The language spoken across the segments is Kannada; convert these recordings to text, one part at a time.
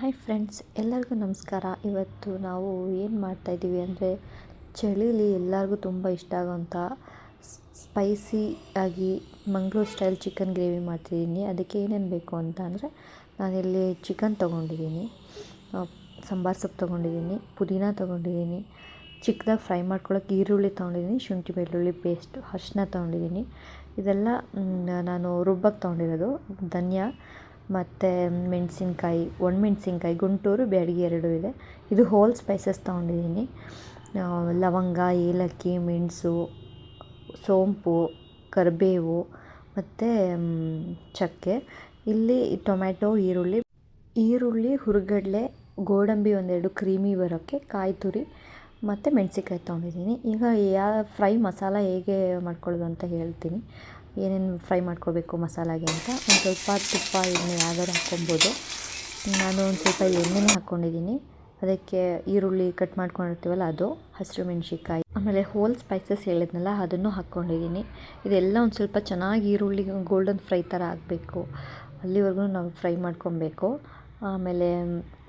ಹಾಯ್ ಫ್ರೆಂಡ್ಸ್ ಎಲ್ಲರಿಗೂ ನಮಸ್ಕಾರ. ಇವತ್ತು ನಾವು ಏನು ಮಾಡ್ತಾಯಿದ್ದೀವಿ ಅಂದರೆ ಚಳಿಲಿ ಎಲ್ಲರಿಗೂ ತುಂಬ ಇಷ್ಟ ಆಗೋಂಥ ಸ್ಪೈಸಿ ಆಗಿ ಮಂಗಳೂರು ಸ್ಟೈಲ್ ಚಿಕನ್ ಗ್ರೇವಿ ಮಾಡ್ತಿದ್ದೀನಿ. ಅದಕ್ಕೆ ಏನೇನು ಬೇಕು ಅಂತ ಅಂದರೆ ನಾನಿಲ್ಲಿ ಚಿಕನ್ ತೊಗೊಂಡಿದ್ದೀನಿ ಸಾಂಬಾರು ಸೊಪ್ಪು ತೊಗೊಂಡಿದ್ದೀನಿ, ಪುದೀನ ತೊಗೊಂಡಿದ್ದೀನಿ, ಚಿಕ್ಕದಾಗಿ ಫ್ರೈ ಮಾಡ್ಕೊಳ್ಳೋಕೆ ಈರುಳ್ಳಿ ತೊಗೊಂಡಿದ್ದೀನಿ, ಶುಂಠಿ ಬೆಳ್ಳುಳ್ಳಿ ಪೇಸ್ಟ್ ಅರ್ಶಿನ ತೊಗೊಂಡಿದ್ದೀನಿ. ಇದೆಲ್ಲ ನಾನು ರುಬ್ಬಕ್ಕೆ ತೊಗೊಂಡಿರೋದು ಧನಿಯಾ. ಮತ್ತು ಮೆಣಸಿನ್ಕಾಯಿ, ಒಣಮೆಣ್ಸಿನ್ಕಾಯಿ, ಗುಂಟೂರು, ಬ್ಯಾಡಗಿ ಎರಡೂ ಇದೆ. ಇದು ಹೋಲ್ ಸ್ಪೈಸಸ್ ತೊಗೊಂಡಿದ್ದೀನಿ. ಲವಂಗ, ಏಲಕ್ಕಿ, ಮೆಣಸು, ಸೋಂಪು, ಕರಿಬೇವು ಮತ್ತು ಚಕ್ಕೆ. ಇಲ್ಲಿ ಟೊಮ್ಯಾಟೊ, ಈರುಳ್ಳಿ. ಈರುಳ್ಳಿ, ಹುರುಗಡಲೆ, ಗೋಡಂಬಿ ಒಂದೆರಡು ಕ್ರೀಮಿ ಬರೋಕ್ಕೆ, ಕಾಯಿ ತುರಿ ಮತ್ತು ಮೆಣಸಿನ್ಕಾಯಿ ತೊಗೊಂಡಿದ್ದೀನಿ. ಈಗ ಯಾ, ಫ್ರೈ ಮಸಾಲ ಹೇಗೆ ಮಾಡ್ಕೊಳ್ಳೋದು ಅಂತ ಹೇಳ್ತೀನಿ. ಏನೇನು ಫ್ರೈ ಮಾಡ್ಕೋಬೇಕು ಮಸಾಲಾಗೆ ಅಂತ ಒಂದು ಸ್ವಲ್ಪ ತುಪ್ಪ, ಎಣ್ಣೆ, ಯಾವ್ದಾದ್ರು ಹಾಕ್ಕೊಬೋದು. ನಾನು ಒಂದು ಸ್ವಲ್ಪ ಎಣ್ಣೆನೇ ಹಾಕ್ಕೊಂಡಿದ್ದೀನಿ ಅದಕ್ಕೆ ಈರುಳ್ಳಿ ಕಟ್ ಮಾಡ್ಕೊಂಡಿರ್ತೀವಲ್ಲ ಅದು, ಹಸಿರು ಮೆಣಸಿಕಾಯಿ ಆಮೇಲೆ ಹೋಲ್ ಸ್ಪೈಸಸ್ ಹೇಳಿದ್ನಲ್ಲ, ಅದನ್ನು ಹಾಕ್ಕೊಂಡಿದ್ದೀನಿ. ಇದೆಲ್ಲ ಒಂದು ಸ್ವಲ್ಪ ಚೆನ್ನಾಗಿ ಈರುಳ್ಳಿ ಗೋಲ್ಡನ್ ಫ್ರೈ ಥರ ಆಗಬೇಕು. ಅಲ್ಲಿವರೆಗೂ ನಾವು ಫ್ರೈ ಮಾಡ್ಕೊಬೇಕು. ಆಮೇಲೆ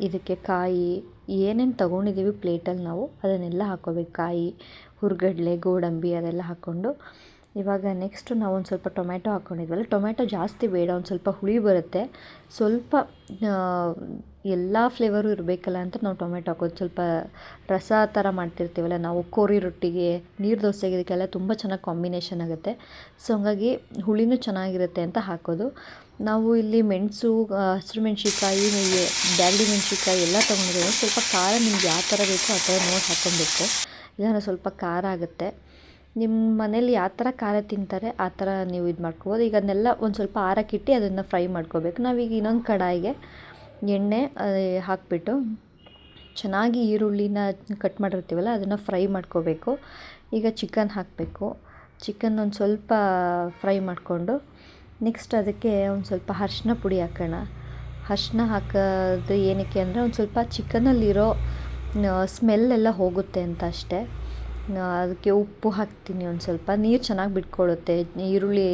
ಇದಕ್ಕೆ ಕಾಯಿ, ಏನೇನು ತೊಗೊಂಡಿದ್ದೀವಿ ಪ್ಲೇಟಲ್ಲಿ ನಾವು, ಅದನ್ನೆಲ್ಲ ಹಾಕ್ಕೋಬೇಕು. ಕಾಯಿ, ಹುರ್ಗಡ್ಲೆ, ಗೋಡಂಬಿ, ಅದೆಲ್ಲ ಹಾಕ್ಕೊಂಡು. ಇವಾಗ ನೆಕ್ಸ್ಟು ನಾವು ಒಂದು ಸ್ವಲ್ಪ ಟೊಮ್ಯಾಟೊ ಹಾಕ್ಕೊಂಡಿದ್ವಲ್ಲ ಟೊಮ್ಯಾಟೊ ಜಾಸ್ತಿ ಬೇಡ, ಒಂದು ಸ್ವಲ್ಪ ಹುಳಿ ಬರುತ್ತೆ. ಸ್ವಲ್ಪ ಎಲ್ಲ ಫ್ಲೇವರು ಇರಬೇಕಲ್ಲ ಅಂತ ನಾವು ಟೊಮೆಟೊ ಹಾಕೋದು. ಸ್ವಲ್ಪ ರಸ ಥರ ಮಾಡ್ತಿರ್ತೀವಲ್ಲ, ನಾವು ಕೋರಿ ರೊಟ್ಟಿಗೆ, ನೀರು ದೋಸೆಗೆ ಇದಕ್ಕೆಲ್ಲ ತುಂಬ ಚೆನ್ನಾಗಿ ಕಾಂಬಿನೇಷನ್ ಆಗುತ್ತೆ. ಸೊ ಹಂಗಾಗಿ ಹುಳಿನೂ ಚೆನ್ನಾಗಿರುತ್ತೆ ಅಂತ ಹಾಕೋದು. ನಾವು ಇಲ್ಲಿ ಮೆಣಸು ಹಸಿರು ಮೆಣ್ಸಿನ್ಕಾಯಿ ಬ್ಯಾಡಗಿ ಮೆಣಸಿನ್ಕಾಯಿ ಎಲ್ಲ ತೊಗೊಂಡಿದ್ದೀವಿ ಸ್ವಲ್ಪ ಖಾರ ನಿಮ್ಗೆ ಯಾವ ಥರ ಬೇಕೋ ಆ ಥರ ನೋಡಿ ಹಾಕ್ಕೊಬೇಕು. ಇಲ್ಲ ಸ್ವಲ್ಪ ಖಾರ ಆಗುತ್ತೆ. ನಿಮ್ಮ ಮನೇಲಿ ಯಾವ ಥರ ಖಾರ ತಿಂತಾರೆ, ಆ ಥರ ನೀವು ಇದು ಮಾಡ್ಕೊಬೋದು. ಈಗ ಅದನ್ನೆಲ್ಲ ಒಂದು ಸ್ವಲ್ಪ ಆರಕ್ಕಿಟ್ಟು ಅದನ್ನು ಫ್ರೈ ಮಾಡ್ಕೋಬೇಕು. ನಾವೀಗ ಇನ್ನೊಂದು ಕಡಾಯಿಗೆ ಎಣ್ಣೆ ಹಾಕಿಬಿಟ್ಟು ಚೆನ್ನಾಗಿ ಈರುಳ್ಳಿನ ಕಟ್ ಮಾಡಿರ್ತೀವಲ್ಲ, ಅದನ್ನು ಫ್ರೈ ಮಾಡ್ಕೋಬೇಕು. ಈಗ ಚಿಕನ್ ಹಾಕಬೇಕು. ಚಿಕನ್ ಒಂದು ಸ್ವಲ್ಪ ಫ್ರೈ ಮಾಡಿಕೊಂಡು ನೆಕ್ಸ್ಟ್ ಅದಕ್ಕೆ ಒಂದು ಸ್ವಲ್ಪ ಅರ್ಶಿನ ಪುಡಿ ಹಾಕೋಣ. ಅರ್ಶಿನ ಹಾಕೋದು ಏನಕ್ಕೆ ಅಂದರೆ ಒಂದು ಸ್ವಲ್ಪ ಚಿಕನಲ್ಲಿರೋ ಸ್ಮೆಲ್ ಎಲ್ಲ ಹೋಗುತ್ತೆ ಅಂತ ಅಷ್ಟೇ. ಅದಕ್ಕೆ ಉಪ್ಪು ಹಾಕ್ತೀನಿ ಒಂದು ಸ್ವಲ್ಪ. ನೀರು ಚೆನ್ನಾಗಿ ಬಿಟ್ಕೊಳ್ಳುತ್ತೆ ಈರುಳ್ಳಿ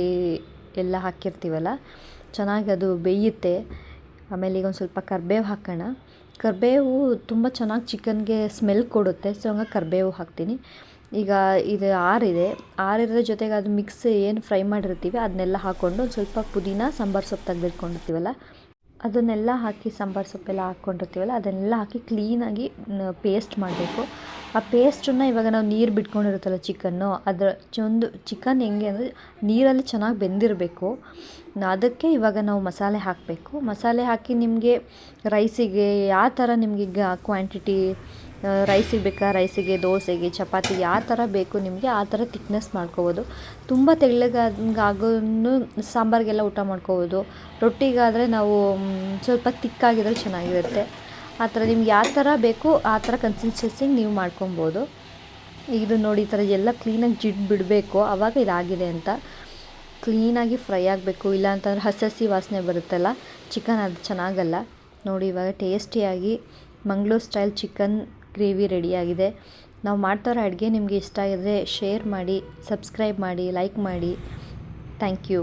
ಎಲ್ಲ ಹಾಕಿರ್ತೀವಲ್ಲ, ಚೆನ್ನಾಗಿ ಅದು ಬೇಯುತ್ತೆ. ಆಮೇಲೆ ಈಗ ಒಂದು ಸ್ವಲ್ಪ ಕರಿಬೇವು ಹಾಕೋಣ. ಕರಿಬೇವು ತುಂಬ ಚೆನ್ನಾಗಿ ಚಿಕನ್ಗೆ ಸ್ಮೆಲ್ ಕೊಡುತ್ತೆ, ಸೊ ಹಂಗಾಗಿ ಕರಿಬೇವು ಹಾಕ್ತೀನಿ. ಈಗ ಇದು ಆರಿದೆ. ಆರಿರೋ ಜೊತೆಗೆ ಅದು ಮಿಕ್ಸ್ ಏನು ಫ್ರೈ ಮಾಡಿರ್ತೀವಿ, ಅದನ್ನೆಲ್ಲ ಹಾಕ್ಕೊಂಡು ಒಂದು ಸ್ವಲ್ಪ ಪುದೀನ, ಸಾಂಬಾರು ಸೊಪ್ಪು ತೆಗೆದಿಟ್ಕೊಂಡಿರ್ತೀವಲ್ಲ ಅದನ್ನೆಲ್ಲ ಹಾಕಿ ಸಾಂಬಾರು ಸೊಪ್ಪೆಲ್ಲ ಹಾಕ್ಕೊಂಡಿರ್ತೀವಲ್ಲ, ಅದನ್ನೆಲ್ಲ ಹಾಕಿ ಕ್ಲೀನಾಗಿ ಪೇಸ್ಟ್ ಮಾಡಬೇಕು. ಆ ಪೇಸ್ಟನ್ನು ಇವಾಗ ನಾವು ನೀರು ಬಿಟ್ಕೊಂಡಿರುತ್ತಲ್ಲ ಚಿಕನ್ನು ಅದರ ಚೊಂದು ಚಿಕನ್ ಹೆಂಗೆ ಅಂದರೆ ನೀರಲ್ಲಿ ಚೆನ್ನಾಗಿ ಬೆಂದಿರಬೇಕು. ಅದಕ್ಕೆ ಇವಾಗ ನಾವು ಮಸಾಲೆ ಹಾಕಬೇಕು. ಮಸಾಲೆ ಹಾಕಿ ನಿಮಗೆ ರೈಸಿಗೆ ಯಾವ ಥರ ನಿಮಗೆ ಕ್ವಾಂಟಿಟಿ ರೈಸಿಗೆ ಬೇಕಾ? ರೈಸಿಗೆ, ದೋಸೆಗೆ, ಚಪಾತಿ ಯಾವ ಥರ ಬೇಕು ನಿಮಗೆ, ಆ ಥರ ತಿಕ್ನೆಸ್ ಮಾಡ್ಕೋಬೋದು. ತುಂಬ ತೆಳ್ಳಗೆ ಆಗೋನು ಸಾಂಬಾರಿಗೆಲ್ಲ ಊಟ ಮಾಡ್ಕೋಬೋದು. ರೊಟ್ಟಿಗಾದರೆ ನಾವು ಸ್ವಲ್ಪ ತಿಕ್ಕಾಗಿದ್ರೆ ಚೆನ್ನಾಗಿರುತ್ತೆ. ಆ ಥರ ನಿಮ್ಗೆ ಯಾವ ಥರ ಬೇಕು, ಆ ಥರ ಕನ್ಸಿಸ್ಟೆನ್ಸಿಗೆ ನೀವು ಮಾಡ್ಕೊಬೋದು. ಇದು ನೋಡಿ, ಈ ಥರ ಎಲ್ಲ ಕ್ಲೀನಾಗಿ ಜಿಡ್ ಬಿಡಬೇಕು. ಆವಾಗ ಇದಾಗಿದೆ ಅಂತ. ಕ್ಲೀನಾಗಿ ಫ್ರೈ ಆಗಬೇಕು. ಇಲ್ಲ ಅಂತಂದ್ರೆ ಹಸಿ ಹಸಿ ವಾಸನೆ ಬರುತ್ತಲ್ಲ ಚಿಕನ್ ಅದು ಚೆನ್ನಾಗಲ್ಲ. ನೋಡಿ, ಇವಾಗ ಟೇಸ್ಟಿಯಾಗಿ ಮಂಗಳೂರು ಸ್ಟೈಲ್ ಚಿಕನ್ ಗ್ರೇವಿ ರೆಡಿಯಾಗಿದೆ. ನಾವು ಮಾಡ್ತಾರೋ ಅಡುಗೆ ನಿಮಗೆ ಇಷ್ಟ ಆಗಿದ್ರೆ ಶೇರ್ ಮಾಡಿ ಸಬ್ಸ್ಕ್ರೈಬ್ ಮಾಡಿ ಲೈಕ್ ಮಾಡಿ. Thank you